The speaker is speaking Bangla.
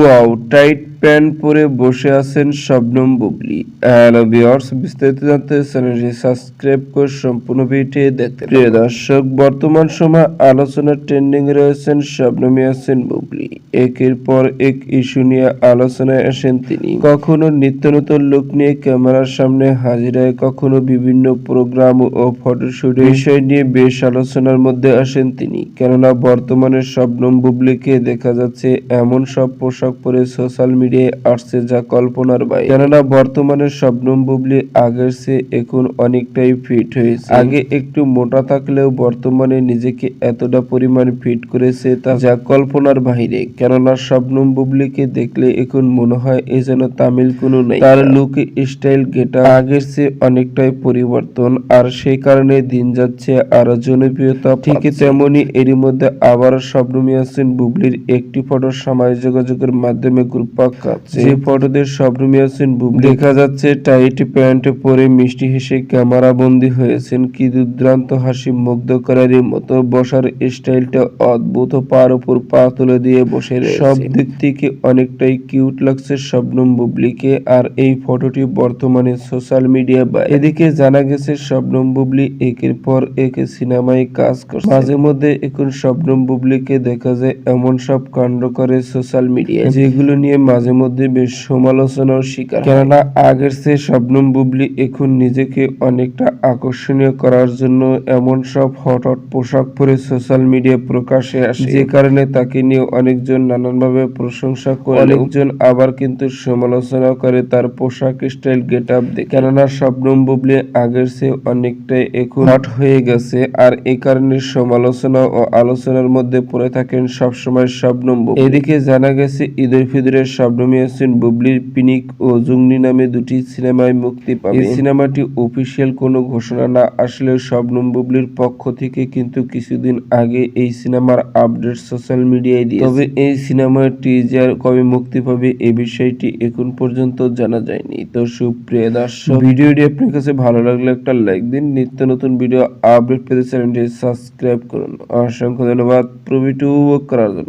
ওয়াও, টাইট প্যান্ট পরে বসে আছেন শবনম বুবলি। হ্যালো ভিউয়ার্স, বিস্তারিত জানতে চ্যানেলটি সাবস্ক্রাইব করে সম্পূর্ণ ভিডিও দেখতে প্রিয় দর্শক, বর্তমান সময় আলোচনার ট্রেন্ডিং রয়েছেন শবনম ইয়াসিন বুবলি। একের পর এক ইস্যু নিয়ে আলোচনায় আসেন তিনি। কখনো নিত্য নতুন লুক নিয়ে ক্যামেরার সামনে হাজির হয় কখনো বিভিন্ন প্রোগ্রাম ও ফটোশুট বিষয় নিয়ে বেশ আলোচনার মধ্যে আসেন তিনি। কেননা, বর্তমানে শবনম বুবলিকে দেখা যাচ্ছে এমন সব পোশাক পরে সোশ্যাল মিডিয়ায় আসছে যা কল্পনার বাইরে কেননা বর্তমানে শবনম বুবলি আগের চেয়ে এখন অনেকটাই ফিট হয়েছে। আগে একটু মোটা থাকলেও বর্তমানে নিজেকে এতটা পরিমাণ ফিট করেছে তা যা কল্পনার বাইরে কেননা শবনম বুবলিকে দেখলে এখন মনে হয় এ যেন তামিল কোনো নেই। তার লুক স্টাইল গেটা আগের চেয়ে অনেকটাই পরিবর্তন আর সেই কারণে দিন যাচ্ছে আরও জনপ্রিয়তা ঠিক তেমনি এরই মধ্যে আবার শবনম ইয়াসিন বুবলির একটি ফটো সামাজিক যোগাযোগের মাধ্যমে ঘুরপাক খাচ্ছে যে ফটোতে শবনম ইয়াসিন বুবলি। দেখা যাচ্ছে টাইট প্যান্ট পরে মিষ্টি হেসে ক্যামেরা বন্দি হয়েছেন। কি দুর্দান্ত হাসি মুগ্ধ করার মতো বসার স্টাইলটা অদ্ভুত পার উপর পা তুলে দিয়ে বসে সব দিক থেকে অনেকটাই কিউট লাগছে শবনম বুবলিকে আর এই ফটোটি বর্তমানে সোশ্যাল মিডিয়া বা এদিকে জানা গেছে শবনম বুবলি একের পর এক সিনেমায় কাজ করছে। মাঝে মধ্যে এখন শবনম বুবলিকে দেখা যায় এমন সব কাণ্ড করে সোশ্যাল মিডিয়া যেগুলো নিয়ে মাঝে মধ্যে বেশ সমালোচনার শিকার কেননা আগের চেয়ে শবনম বুবলি এখন নিজেকে অনেকটা আকর্ষণীয় করার জন্য এমন সব হট হট পোশাক পরে সোশ্যাল মিডিয়া প্রকাশে আসে। যে কারণে তাকে নিয়ে অনেকজন নানানভাবে প্রশংসা করে অনেকজন আবার কিন্তু সমালোচনা করে তার পোশাক স্টাইল গেট আপ দেখে। কেননা শবনম বুবলি আগের চেয়ে অনেকটাই এখন হট হয়ে গেছে আর এই কারণে সমালোচনা ও আলোচনার মধ্যে পড়ে থাকেন সবসময় শবনম বুবলি। এদিকে জানা গেছে ঈদের ফিদরের শবনম ইয়াসিন বুবলির পিনিক ও জুংনি নামে দুটি সিনেমায় মুক্তি পাবে। এই সিনেমাটি অফিসিয়াল কোনো ঘোষণা না আসলেও শবনম বুবলির পক্ষ থেকে কিন্তু কিছুদিন আগে এই সিনেমার আপডেট সোশ্যাল মিডিয়ায় দিয়ে তবে এই সিনেমার টিজার কবে মুক্তি পাবে এ বিষয়টি এখন পর্যন্ত জানা যায়নি। তো সুপ্রিয় দর্শক ভিডিওটি আপনার কাছে ভালো লাগলে একটা লাইক দিন। নিত্য নতুন ভিডিও আপডেট পেতে চ্যানেলটি সাবস্ক্রাইব করুন। অসংখ্য ধন্যবাদ প্রভিটু করার জন্য।